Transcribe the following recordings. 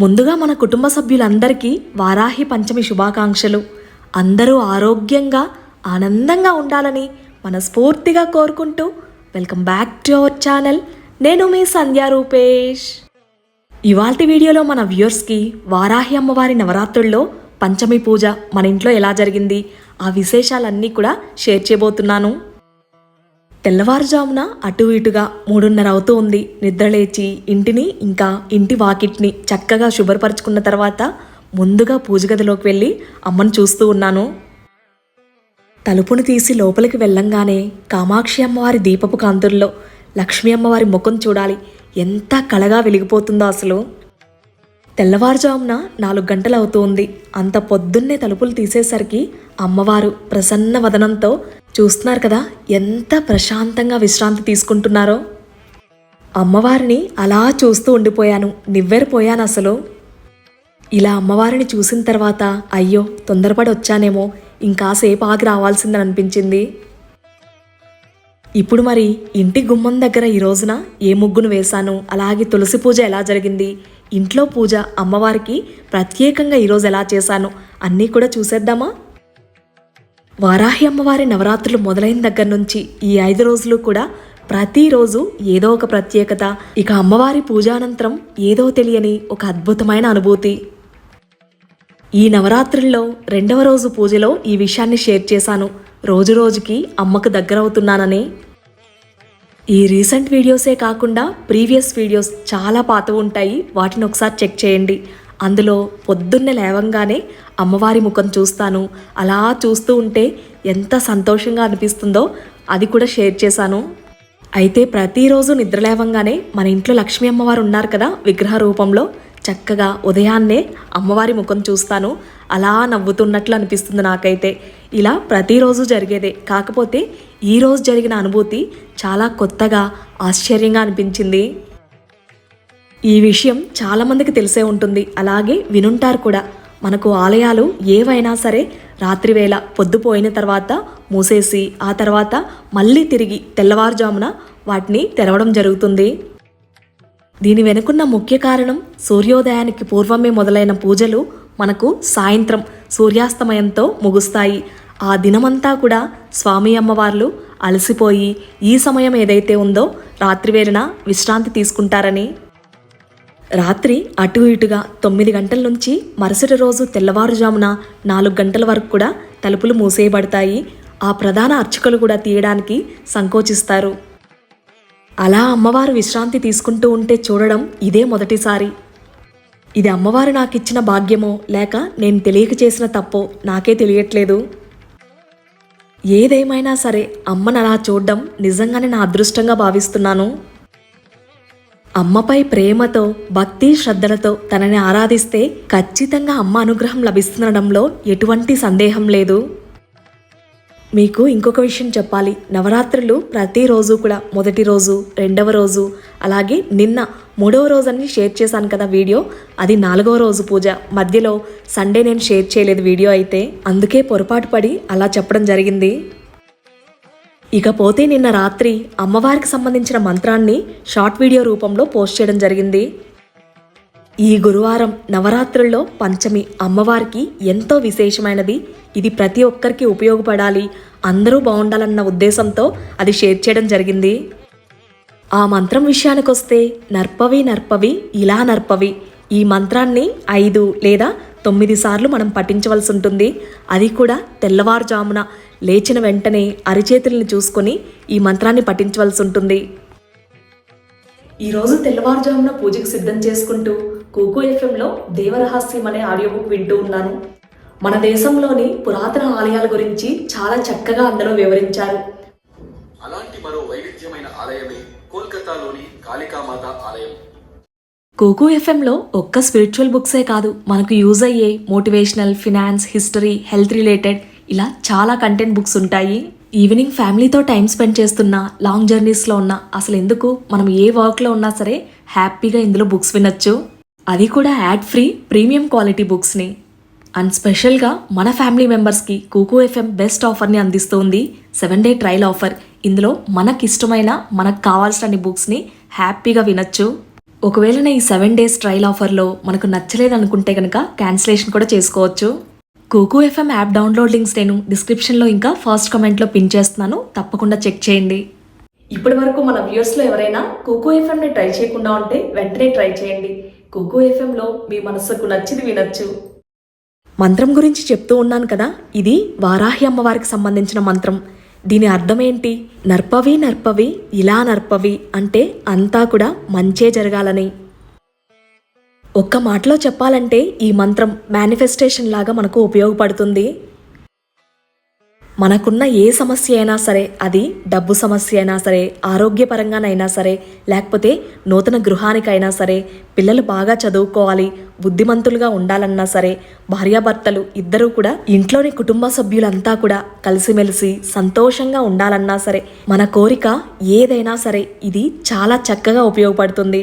ముందుగా మన కుటుంబ సభ్యులందరికీ వారాహి పంచమి శుభాకాంక్షలు. అందరూ ఆరోగ్యంగా ఆనందంగా ఉండాలని మనస్ఫూర్తిగా కోరుకుంటూ welcome back to our channel. నేను మీ సంధ్యా రూపేష్. ఇవాల్టి వీడియోలో మన వ్యూయర్స్కి వారాహి అమ్మవారి నవరాత్రుల్లో పంచమి పూజ మన ఇంట్లో ఎలా జరిగింది ఆ విశేషాలన్నీ కూడా షేర్ చేయబోతున్నాను. తెల్లవారుజామున అటు ఇటుగా మూడున్నర అవుతూ ఉంది. నిద్రలేచి ఇంటిని ఇంకా ఇంటి వాకిట్ని చక్కగా శుభ్రపరచుకున్న తర్వాత ముందుగా పూజగదిలోకి వెళ్ళి అమ్మను చూస్తూ ఉన్నాను. తలుపును తీసి లోపలికి వెళ్ళంగానే కామాక్షి అమ్మవారి దీపపు కాంతుల్లో లక్ష్మీ అమ్మవారి ముఖం చూడాలి. ఎంత కళగా వెలిగిపోతుందో అసలు. తెల్లవారుజామున నాలుగు గంటలు అంత పొద్దున్నే తలుపులు తీసేసరికి అమ్మవారు ప్రసన్న వదనంతో చూస్తున్నారు కదా ఎంత ప్రశాంతంగా విశ్రాంతి తీసుకుంటున్నారో. అమ్మవారిని అలా చూస్తూ ఉండిపోయాను. నివ్వెరపోయాను అసలు. ఇలా అమ్మవారిని చూసిన తర్వాత అయ్యో తొందరపడి వచ్చానేమో ఇంకాసేపు ఆగి రావాల్సిందని అనిపించింది. ఇప్పుడు మరి ఇంటి గుమ్మం దగ్గర ఈ రోజున ఏ ముగ్గును వేశాను? అలాగే తులసి పూజ ఎలా జరిగింది? ఇంట్లో పూజ అమ్మవారికి ప్రత్యేకంగా ఈరోజు ఎలా చేశాను అన్నీ కూడా చూసేద్దామా? వారాహి అమ్మవారి నవరాత్రులు మొదలైన దగ్గర నుంచి ఈ ఐదు రోజులు కూడా ప్రతిరోజు ఏదో ఒక ప్రత్యేకత ఇక అమ్మవారి పూజానంతరం ఏదో తెలియని ఒక అద్భుతమైన అనుభూతి. ఈ నవరాత్రుల్లో రెండవ రోజు పూజలో ఈ విషయాన్ని షేర్ చేశాను. రోజు రోజుకి అమ్మకు దగ్గరవుతున్నానని ఈ రీసెంట్ వీడియోసే కాకుండా ప్రీవియస్ వీడియోస్ చాలా పాత ఉంటాయి. వాటిని ఒకసారి చెక్ చేయండి. అందులో పొద్దున్నే లేవంగానే అమ్మవారి ముఖం చూస్తాను. అలా చూస్తూ ఉంటే ఎంత సంతోషంగా అనిపిస్తుందో అది కూడా షేర్ చేశాను. అయితే ప్రతిరోజు నిద్ర లేవంగానే మన ఇంట్లో లక్ష్మీ అమ్మవారు ఉన్నారు కదా విగ్రహ రూపంలో. చక్కగా ఉదయాన్నే అమ్మవారి ముఖం చూస్తాను. అలా నవ్వుతున్నట్లు అనిపిస్తుంది నాకైతే. ఇలా ప్రతిరోజు జరిగేదే. కాకపోతే ఈరోజు జరిగిన అనుభూతి చాలా కొత్తగా ఆశ్చర్యంగా అనిపించింది. ఈ విషయం చాలామందికి తెలిసే ఉంటుంది. అలాగే వినుంటారు కూడా. మనకు ఆలయాలు ఏవైనా సరే రాత్రివేళ పొద్దుపోయిన తర్వాత మూసేసి ఆ తర్వాత మళ్ళీ తిరిగి తెల్లవారుజామున వాటిని తెరవడం జరుగుతుంది. దీని వెనుకున్న ముఖ్య కారణం సూర్యోదయానికి పూర్వమే మొదలైన పూజలు మనకు సాయంత్రం సూర్యాస్తమయంతో ముగుస్తాయి. ఆ దినమంతా కూడా స్వామి అమ్మవార్లు అలసిపోయి ఈ సమయం ఏదైతే ఉందో రాత్రివేళన విశ్రాంతి తీసుకుంటారని. రాత్రి అటు ఇటుగా తొమ్మిది గంటల నుంచి మరుసటి రోజు తెల్లవారుజామున నాలుగు గంటల వరకు కూడా తలుపులు మూసేయబడతాయి. ఆ ప్రధాన అర్చకులు కూడా తీయడానికి సంకోచిస్తారు. అలా అమ్మవారు విశ్రాంతి తీసుకుంటూ ఉంటే చూడడం ఇదే మొదటిసారి. ఇది అమ్మవారు నాకు ఇచ్చిన భాగ్యమో లేక నేను తెలియక చేసిన తప్పో నాకే తెలియట్లేదు. ఏదేమైనా సరే అమ్మను అలా చూడడం నిజంగానే నా అదృష్టంగా భావిస్తున్నాను. అమ్మపై ప్రేమతో భక్తి శ్రద్ధలతో తనని ఆరాధిస్తే ఖచ్చితంగా అమ్మ అనుగ్రహం లభిస్తుండడంలో ఎటువంటి సందేహం లేదు. మీకు ఇంకొక విషయం చెప్పాలి. నవరాత్రులు ప్రతిరోజు కూడా మొదటి రోజు రెండవ రోజు అలాగే నిన్న మూడవ రోజు అని షేర్ చేశాను కదా వీడియో అది నాలుగవ రోజు పూజ. మధ్యలో సండే నేను షేర్ చేయలేదు వీడియో అయితే అందుకే పొరపాటు పడి అలా చెప్పడం జరిగింది. ఇకపోతే నిన్న రాత్రి అమ్మవారికి సంబంధించిన మంత్రాన్ని షార్ట్ వీడియో రూపంలో పోస్ట్ చేయడం జరిగింది. ఈ గురువారం నవరాత్రుల్లో పంచమి అమ్మవారికి ఎంతో విశేషమైనది. ఇది ప్రతి ఒక్కరికి ఉపయోగపడాలి. అందరూ బాగుండాలన్న ఉద్దేశంతో అది షేర్ చేయడం జరిగింది. ఆ మంత్రం విషయానికొస్తే నర్పవి నర్పవి ఇలా నర్పవి. ఈ మంత్రాన్ని ఐదు లేదా తొమ్మిది సార్లు మనం పఠించవలసి ఉంటుంది. అది కూడా తెల్లవారుజామున లేచిన వెంటనే అరిచేతుల్ని చూసుకొని ఈ మంత్రాన్ని పఠించవలసి ఉంటుంది. ఈరోజు తెల్లవారుజామున పూజకు సిద్ధం చేసుకుంటూ కూకు ఎఫ్ఎంలో దేవరహస్యం అనే ఆడియో బుక్ వింటూ ఉన్నాను. మన దేశంలోని పురాతన ఆలయాల గురించి చాలా చక్కగా అందులో వివరించారు. అలాంటి మరో వైవిధ్యమైన ఆలయమే కోల్కతాలోని కాళికామాత ఆలయం. కోకో ఎఫ్ఎంలో ఒక్క స్పిరిచువల్ బుక్సే కాదు మనకు యూజ్ అయ్యే motivational finance history health related ఇలా చాలా కంటెంట్ బుక్స్ ఉంటాయి. ఈవినింగ్ ఫ్యామిలీతో టైం స్పెండ్ చేస్తున్నా లాంగ్ జర్నీస్లో ఉన్నా అసలు ఎందుకు మనం ఏ వర్క్లో ఉన్నా సరే హ్యాపీగా ఇందులో బుక్స్ వినొచ్చు. అది కూడా యాడ్ ఫ్రీ ప్రీమియం క్వాలిటీ బుక్స్ని అండ్ స్పెషల్గా మన ఫ్యామిలీ మెంబర్స్కి కూకు ఎఫ్ఎం బెస్ట్ ఆఫర్ని అందిస్తోంది సెవెన్ డే ట్రయల్ ఆఫర్ ఇందులో మనకి ఇష్టమైన మనకు కావాల్సిన బుక్స్ని హ్యాపీగా వినొచ్చు. ఒకవేళ ఈ సెవెన్ డేస్ ట్రయల్ ఆఫర్లో మనకు నచ్చలేదు అనుకుంటే కనుక క్యాన్సిలేషన్ కూడా చేసుకోవచ్చు. Kuku FM app download links నేను డిస్క్రిప్షన్లో ఇంకా ఫస్ట్ కమెంట్లో పిన్ చేస్తున్నాను. తప్పకుండా చెక్ చేయండి. ఇప్పటి వరకు మన వ్యూయర్స్లో ఎవరైనా కోకో ఎఫ్ఎంని ట్రై చేయకుండా ఉంటే వెంటనే ట్రై చేయండి. కోకో ఎఫ్ఎంలో మీ మనసుకు నచ్చింది వినొచ్చు. మంత్రం గురించి చెప్తూ ఉన్నాను కదా ఇది వారాహి అమ్మవారికి సంబంధించిన మంత్రం. దీని అర్థం ఏంటి నర్పవి నర్పవి ఇలా నర్పవి అంటే అంతా కూడా మంచే జరగాలని. ఒక్క మాటలో చెప్పాలంటే ఈ మంత్రం మేనిఫెస్టేషన్ లాగా మనకు ఉపయోగపడుతుంది. మనకున్న ఏ సమస్య అయినా సరే అది డబ్బు సమస్య అయినా సరే ఆరోగ్యపరంగానైనా సరే లేకపోతే నూతన గృహానికైనా సరే పిల్లలు బాగా చదువుకోవాలి బుద్ధిమంతులుగా ఉండాలన్నా సరే భార్యాభర్తలు ఇద్దరూ కూడా ఇంట్లోని కుటుంబ సభ్యులంతా కూడా కలిసిమెలిసి సంతోషంగా ఉండాలన్నా సరే మన కోరిక ఏదైనా సరే ఇది చాలా చక్కగా ఉపయోగపడుతుంది.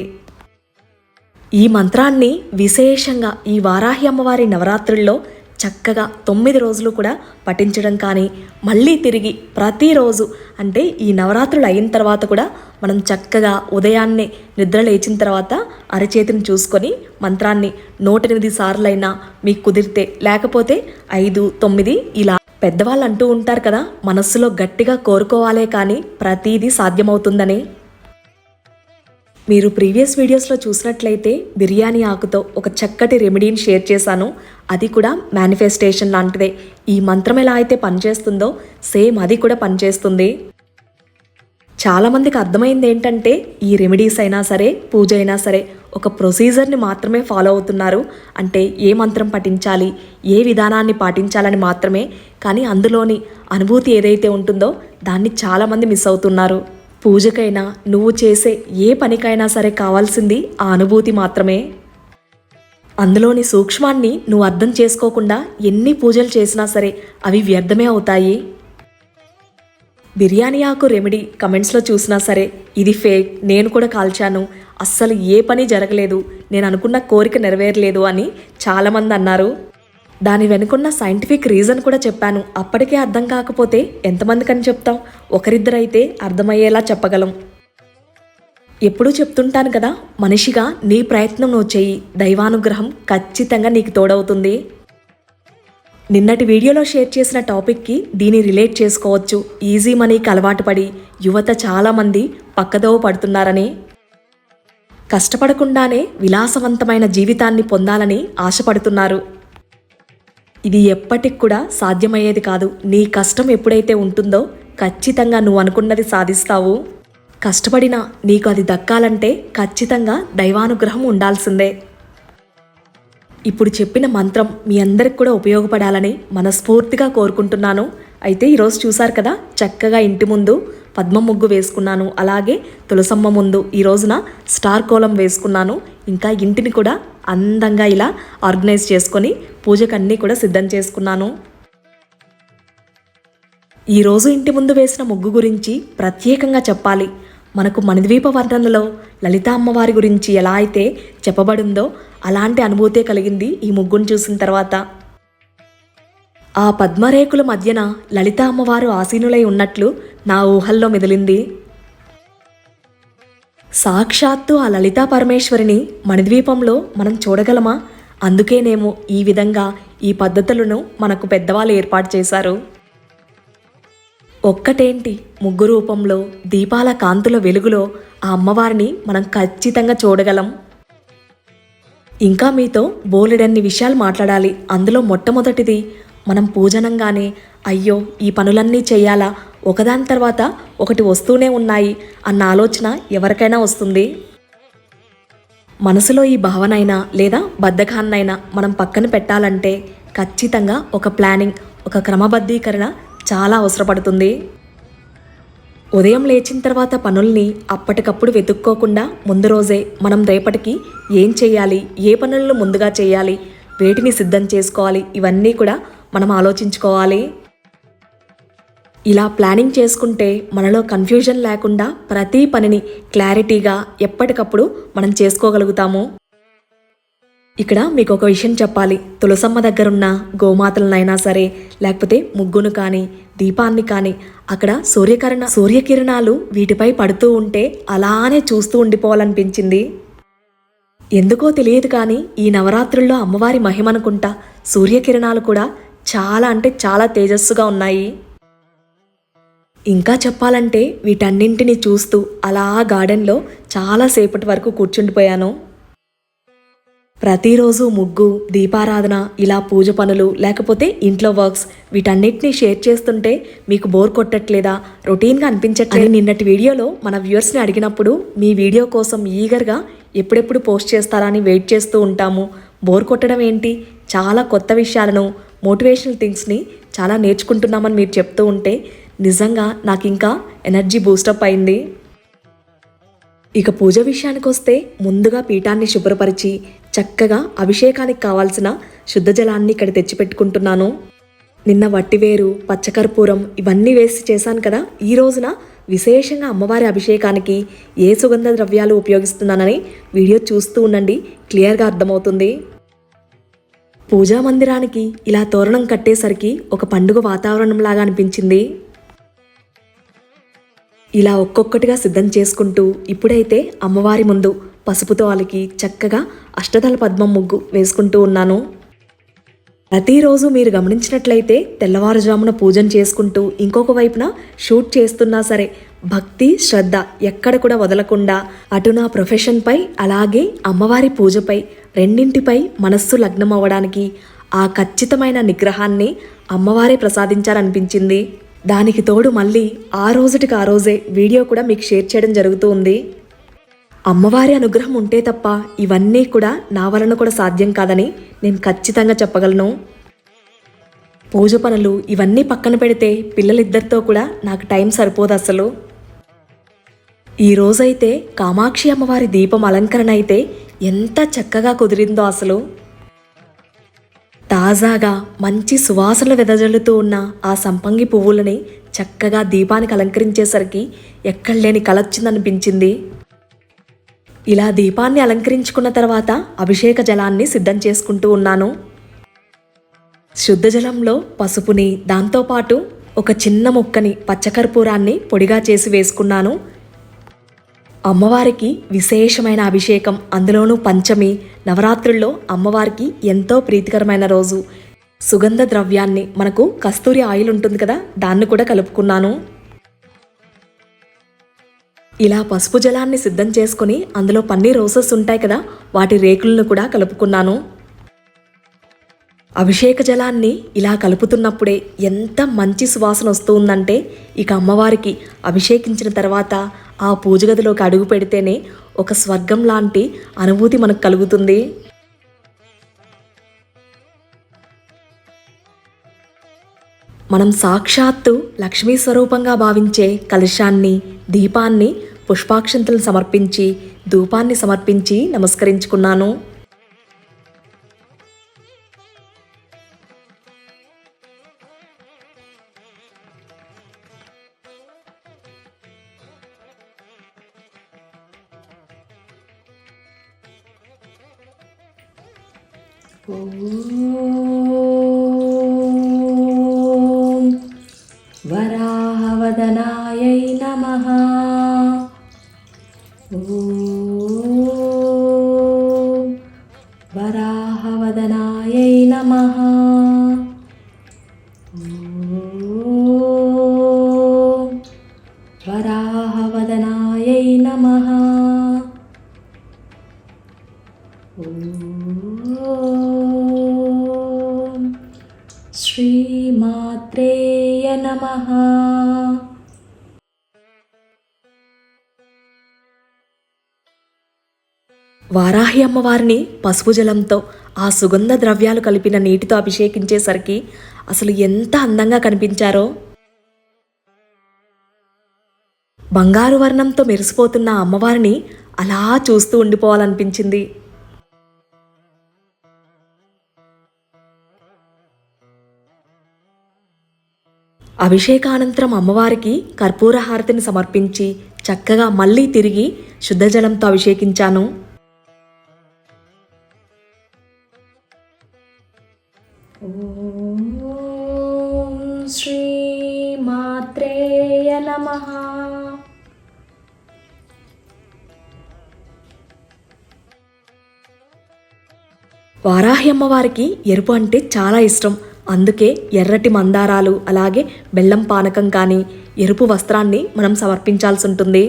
ఈ మంత్రాన్ని విశేషంగా ఈ వారాహి అమ్మవారి నవరాత్రుల్లో చక్కగా తొమ్మిది రోజులు కూడా పఠించడం కానీ మళ్ళీ తిరిగి ప్రతిరోజు అంటే ఈ నవరాత్రులు అయిన తర్వాత కూడా మనం చక్కగా ఉదయాన్నే నిద్ర లేచిన తర్వాత అరచేతిని చూసుకొని మంత్రాన్ని నూట ఎనిమిది సార్లైనా మీకు కుదిరితే లేకపోతే ఐదు తొమ్మిది ఇలా పెద్దవాళ్ళు అంటూ ఉంటారు కదా మనస్సులో గట్టిగా కోరుకోవాలే కానీ ప్రతీది సాధ్యమవుతుందని మీరు ప్రీవియస్ వీడియోస్లో చూసినట్లయితే బిర్యానీ ఆకుతో ఒక చక్కటి రెమెడీని షేర్ చేశాను. అది కూడా మేనిఫెస్టేషన్ లాంటిదే. ఈ మంత్రం ఎలా అయితే పనిచేస్తుందో సేమ్ అది కూడా పనిచేస్తుంది. చాలామందికి అర్థమైంది ఏంటంటే ఈ రెమెడీస్ అయినా సరే పూజ అయినా సరే ఒక ప్రొసీజర్ని మాత్రమే ఫాలో అవుతున్నారు. అంటే ఏ మంత్రం పఠించాలి ఏ విధానాన్ని పాటించాలని మాత్రమే. కానీ అందులోని అనుభూతి ఏదైతే ఉంటుందో దాన్ని చాలామంది మిస్ అవుతున్నారు. పూజకైనా నువ్వు చేసే ఏ పనికైనా సరే కావాల్సింది ఆ అనుభూతి మాత్రమే. అందులోని సూక్ష్మాన్ని నువ్వు అర్థం చేసుకోకుండా ఎన్ని పూజలు చేసినా సరే అవి వ్యర్థమే అవుతాయి. బిర్యానీ ఆకు రెమెడీ కమెంట్స్లో చూసినా సరే ఇది ఫేక్ నేను కూడా కాల్చాను అస్సలు ఏ పని జరగలేదు నేను అనుకున్న కోరిక నెరవేరలేదు అని చాలామంది అన్నారు. దాని వెనుకున్న సైంటిఫిక్ రీజన్ కూడా చెప్పాను. అప్పటికే అర్థం కాకపోతే ఎంతమందికని చెప్తాం? ఒకరిద్దరైతే అర్థమయ్యేలా చెప్పగలం. ఎప్పుడూ చెప్తుంటాను కదా మనిషిగా నీ ప్రయత్నం నువ్వు చెయ్యి. దైవానుగ్రహం ఖచ్చితంగా నీకు తోడవుతుంది. నిన్నటి వీడియోలో షేర్ చేసిన టాపిక్కి దీన్ని రిలేట్ చేసుకోవచ్చు. ఈజీ మనీకి అలవాటు పడి యువత చాలామంది పక్కదోవ పడుతున్నారని. కష్టపడకుండానే విలాసవంతమైన జీవితాన్ని పొందాలని ఆశపడుతున్నారు. ఇది ఎప్పటికి కూడా సాధ్యమయ్యేది కాదు. నీ కష్టం ఎప్పుడైతే ఉంటుందో ఖచ్చితంగా నువ్వు అనుకున్నది సాధిస్తావు. కష్టపడినా నీకు అది దక్కాలంటే ఖచ్చితంగా దైవానుగ్రహం ఉండాల్సిందే. ఇప్పుడు చెప్పిన మంత్రం మీ అందరికి కూడా ఉపయోగపడాలని మనస్ఫూర్తిగా కోరుకుంటున్నాను. అయితే ఈరోజు చూశారు కదా చక్కగా ఇంటి ముందు పద్మ ముగ్గు వేసుకున్నాను. అలాగే తులసమ్మ ముందు ఈ రోజున స్టార్ కోలం వేసుకున్నాను. ఇంకా ఇంటిని కూడా అందంగా ఇలా ఆర్గనైజ్ చేసుకొని పూజకు అన్నీ కూడా సిద్ధం చేసుకున్నాను. ఈరోజు ఇంటి ముందు వేసిన ముగ్గు గురించి ప్రత్యేకంగా చెప్పాలి. మనకు మణిద్వీప వర్ణనలో లలిత అమ్మవారి గురించి ఎలా అయితే చెప్పబడిందో అలాంటి అనుభూతే కలిగింది ఈ ముగ్గును చూసిన తర్వాత. ఆ పద్మరేకుల మధ్యన లలిత అమ్మవారు ఆసీనులై ఉన్నట్లు నా ఊహల్లో మెదిలింది. సాక్షాత్తు ఆ లలితా పరమేశ్వరిని మణిద్వీపంలో మనం చూడగలమా? అందుకేనేమో ఈ విధంగా ఈ పద్ధతులను మనకు పెద్దవాళ్ళు ఏర్పాటు చేశారు. ఒక్కటేంటి? ముగ్గు రూపంలో దీపాల కాంతుల వెలుగులో ఆ అమ్మవారిని మనం ఖచ్చితంగా చూడగలం. ఇంకా మీతో బోలెడన్ని విషయాలు మాట్లాడాలి. అందులో మొట్టమొదటిది మనం పూజనంగానే అయ్యో ఈ పనులన్నీ చేయాలా? ఒకదాని తర్వాత ఒకటి వస్తూనే ఉన్నాయి అన్న ఆలోచన ఎవరికైనా వస్తుంది. మనసులో ఈ భావనైనా లేదా బద్ధకాన్నైనా మనం పక్కన పెట్టాలంటే ఖచ్చితంగా ఒక ప్లానింగ్ ఒక క్రమబద్ధీకరణ చాలా అవసరపడుతుంది. ఉదయం లేచిన తర్వాత పనుల్ని అప్పటికప్పుడు వెతుక్కోకుండా ముందు రోజే మనం రేపటికి ఏం చేయాలి ఏ పనులను ముందుగా చేయాలి వేటిని సిద్ధం చేసుకోవాలి ఇవన్నీ కూడా మనం ఆలోచించుకోవాలి. ఇలా ప్లానింగ్ చేసుకుంటే మనలో కన్ఫ్యూజన్ లేకుండా ప్రతి పనిని క్లారిటీగా ఎప్పటికప్పుడు మనం చేసుకోగలుగుతాము. ఇక్కడ మీకు ఒక విషయం చెప్పాలి. తులసమ్మ దగ్గరున్న గోమాతలనైనా సరే లేకపోతే ముగ్గును కానీ దీపాన్ని కానీ అక్కడ సూర్యకరణ సూర్యకిరణాలు వీటిపై పడుతూ ఉంటే అలానే చూస్తూ ఉండిపోవాలనిపించింది. ఎందుకో తెలియదు కానీ ఈ నవరాత్రుల్లో అమ్మవారి మహిమనుకుంటా సూర్యకిరణాలు కూడా చాలా అంటే చాలా తేజస్సుగా ఉన్నాయి. ఇంకా చెప్పాలంటే వీటన్నింటిని చూస్తూ అలా గార్డెన్లో చాలాసేపటి వరకు కూర్చుండిపోయాను. ప్రతిరోజు ముగ్గు దీపారాధన ఇలా పూజ పనులు లేకపోతే ఇంట్లో వర్క్స్ వీటన్నిటిని షేర్ చేస్తుంటే మీకు బోర్ కొట్టట్లేదా? రొటీన్గా అనిపించట్లేదు. నిన్నటి వీడియోలో మన వ్యూవర్స్ని అడిగినప్పుడు మీ వీడియో కోసం ఈగర్గా ఎప్పుడెప్పుడు పోస్ట్ చేస్తారా అని వెయిట్ చేస్తూ ఉంటాము. బోర్ కొట్టడం ఏంటి? చాలా కొత్త విషయాలను మోటివేషనల్ థింగ్స్ని చాలా నేర్చుకుంటున్నామని మీరు చెప్తూ ఉంటే నిజంగా నాకు ఇంకా ఎనర్జీ బూస్టప్ అయింది. ఇక పూజ విషయానికి వస్తే ముందుగా పీఠాన్ని శుభ్రపరిచి చక్కగా అభిషేకానికి కావాల్సిన శుద్ధ జలాన్ని ఇక్కడ తెచ్చిపెట్టుకుంటున్నాను. నిన్న వట్టివేరు పచ్చకర్పూరం ఇవన్నీ వేసి చేశాను కదా ఈ రోజున విశేషంగా అమ్మవారి అభిషేకానికి ఏ సుగంధ ద్రవ్యాలు ఉపయోగిస్తున్నానని వీడియో చూస్తూ ఉండండి క్లియర్గా అర్థమవుతుంది. పూజా మందిరానికి ఇలా తోరణం కట్టేసరికి ఒక పండుగ వాతావరణంలాగా అనిపించింది. ఇలా ఒక్కొక్కటిగా సిద్ధం చేసుకుంటూ ఇప్పుడైతే అమ్మవారి ముందు పసుపుతో అలికి చక్కగా అష్టదళ పద్మం ముగ్గు వేసుకుంటూ ఉన్నాను. ప్రతిరోజు మీరు గమనించినట్లయితే తెల్లవారుజామున పూజను చేసుకుంటూ ఇంకొక వైపున షూట్ చేస్తున్నా సరే భక్తి శ్రద్ధ ఎక్కడ కూడా వదలకుండా అటు నా ప్రొఫెషన్పై అలాగే అమ్మవారి పూజపై రెండింటిపై మనస్సు లగ్నం అవ్వడానికి ఆ ఖచ్చితమైన నిగ్రహాన్ని అమ్మవారే ప్రసాదించారనిపించింది. దానికి తోడు మళ్ళీ ఆ రోజుటికి ఆ రోజే వీడియో కూడా మీకు షేర్ చేయడం జరుగుతూ ఉంది. అమ్మవారి అనుగ్రహం ఉంటే తప్ప ఇవన్నీ కూడా నా వలన కూడా సాధ్యం కాదని నేను ఖచ్చితంగా చెప్పగలను. పూజ పనులు ఇవన్నీ పక్కన పెడితే పిల్లలిద్దరితో కూడా నాకు టైం సరిపోదు అసలు. ఈ రోజైతే కామాక్షి అమ్మవారి దీపం అలంకరణ అయితే ఎంత చక్కగా కుదిరిందో అసలు. తాజాగా మంచి సువాసనలు వెదజల్లుతూ ఉన్న ఆ సంపంగి పువ్వులని చక్కగా దీపానికి అలంకరించేసరికి ఎక్కడ లేని కలొచ్చిందనిపించింది. ఇలా దీపాన్ని అలంకరించుకున్న తర్వాత అభిషేక జలాన్ని సిద్ధం చేసుకుంటూ ఉన్నాను. శుద్ధ జలంలో పసుపుని దాంతోపాటు ఒక చిన్న ముక్కని పచ్చకర్పూరాన్ని పొడిగా చేసి వేసుకున్నాను. అమ్మవారికి విశేషమైన అభిషేకం అందులోనూ పంచమి నవరాత్రుల్లో అమ్మవారికి ఎంతో ప్రీతికరమైన రోజు. సుగంధ ద్రవ్యాన్ని మనకు కస్తూరి ఆయిల్ ఉంటుంది కదా దాన్ని కూడా కలుపుకున్నాను. ఇలా పసుపు జలాన్ని సిద్ధం చేసుకొని అందులో పన్నీర్ రోసెస్ ఉంటాయి కదా వాటి రేకులను కూడా కలుపుకున్నాను. అభిషేక జలాన్ని ఇలా కలుపుతున్నప్పుడే ఎంత మంచి సువాసన వస్తుందంటే ఇక అమ్మవారికి అభిషేకించిన తర్వాత ఆ పూజ గదిలోకి అడుగు పెడితేనే ఒక స్వర్గం లాంటి అనుభూతి మనకు కలుగుతుంది. మనం సాక్షాత్తు లక్ష్మీ స్వరూపంగా భావించే కలశాన్ని దీపాన్ని పుష్పాక్షంతలను సమర్పించి ధూపాన్ని సమర్పించి నమస్కరించుకున్నాను. వరాహవదనా శ్రీమాత్రేయ నమ వారాహి అమ్మవారిని పసుపు జలంతో ఆ సుగంధ ద్రవ్యాలు కలిపిన నీటితో అభిషేకించేసరికి అసలు ఎంత అందంగా కనిపించారో! బంగారు వర్ణంతో మెరిసిపోతున్న అమ్మవారిని అలా చూస్తూ ఉండిపోవాలనిపించింది. అభిషేకానంతరం అమ్మవారికి కర్పూర హారతిని సమర్పించి చక్కగా మళ్ళీ తిరిగి శుద్ధజలంతో అభిషేకించాను. శ్రీ వారాహి అమ్మవారికి ఎరుపు అంటే చాలా ఇష్టం. అందుకే ఎర్రటి మందారాలు అలాగే బెల్లం పానకం కానీ ఎరుపు వస్త్రాన్ని మనం సమర్పించాల్సి ఉంటుంది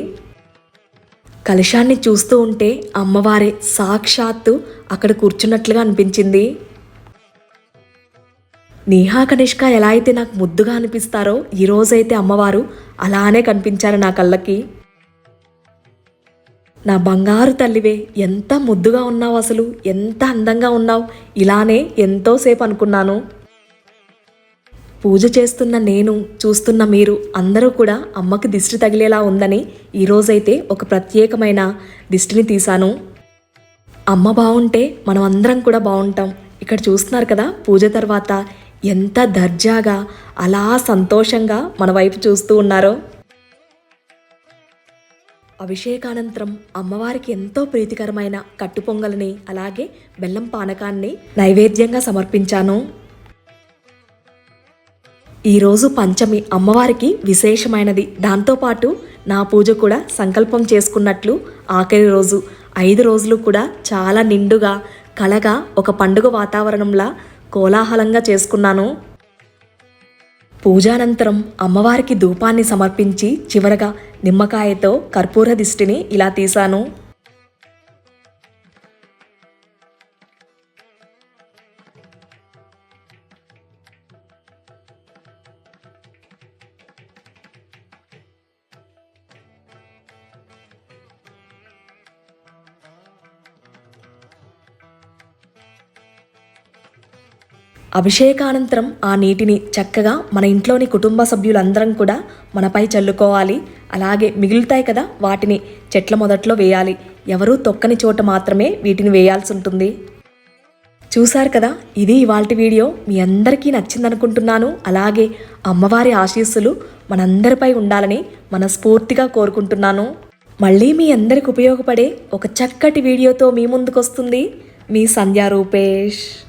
కలశాన్ని చూస్తూ ఉంటే అమ్మవారే సాక్షాత్తు అక్కడ కూర్చున్నట్లుగా అనిపించింది. నేహా కనిష్క ఎలా అయితే నాకు ముద్దుగా అనిపిస్తారో ఈరోజైతే అమ్మవారు అలానే కనిపించారు నా కళ్ళకి. నా బంగారు తల్లివే ఎంత ముద్దుగా ఉన్నావు అసలు ఎంత అందంగా ఉన్నావు ఇలానే ఎంతోసేపు అనుకున్నాను. పూజ చేస్తున్న నేను చూస్తున్న మీరు అందరూ కూడా అమ్మకి దిష్టి తగిలేలా ఉందని ఈరోజైతే ఒక ప్రత్యేకమైన దిష్టిని తీశాను. అమ్మ బాగుంటే మనం అందరం కూడా బాగుంటాం ఇక్కడ చూస్తున్నారు కదా పూజ తర్వాత ఎంత దర్జాగా అలా సంతోషంగా మన వైపు చూస్తూ ఉన్నారో. అభిషేకానంతరం అమ్మవారికి ఎంతో ప్రీతికరమైన కట్టుపొంగల్ని అలాగే బెల్లం పానకాన్ని నైవేద్యంగా సమర్పించాను. ఈరోజు పంచమి అమ్మవారికి విశేషమైనది. దాంతోపాటు నా పూజ కూడా సంకల్పం చేసుకున్నట్లు ఆఖరి రోజు ఐదు రోజులు కూడా చాలా నిండుగా కలగా ఒక పండుగ వాతావరణంలా కోలాహలంగా చేసుకున్నాను. పూజానంతరం అమ్మవారికి ధూపాన్ని సమర్పించి చివరగా నిమ్మకాయతో కర్పూర దిష్టిని ఇలా తీశాను. అభిషేకానంతరం ఆ నీటిని చక్కగా మన ఇంట్లోని కుటుంబ సభ్యులందరం కూడా మనపై చల్లుకోవాలి. అలాగే మిగులుతాయి కదా వాటిని చెట్ల మొదట్లో వేయాలి. ఎవరూ తొక్కని చోట మాత్రమే వీటిని వేయాల్సి ఉంటుంది. చూశారు కదా ఇది ఇవాల్టి వీడియో. మీ అందరికీ నచ్చిందనుకుంటున్నాను. అలాగే అమ్మవారి ఆశీస్సులు మనందరిపై ఉండాలని మనస్ఫూర్తిగా కోరుకుంటున్నాను. మళ్ళీ మీ అందరికి ఉపయోగపడే ఒక చక్కటి వీడియోతో మీ ముందుకు వస్తుంది మీ సంధ్యా రూపేష్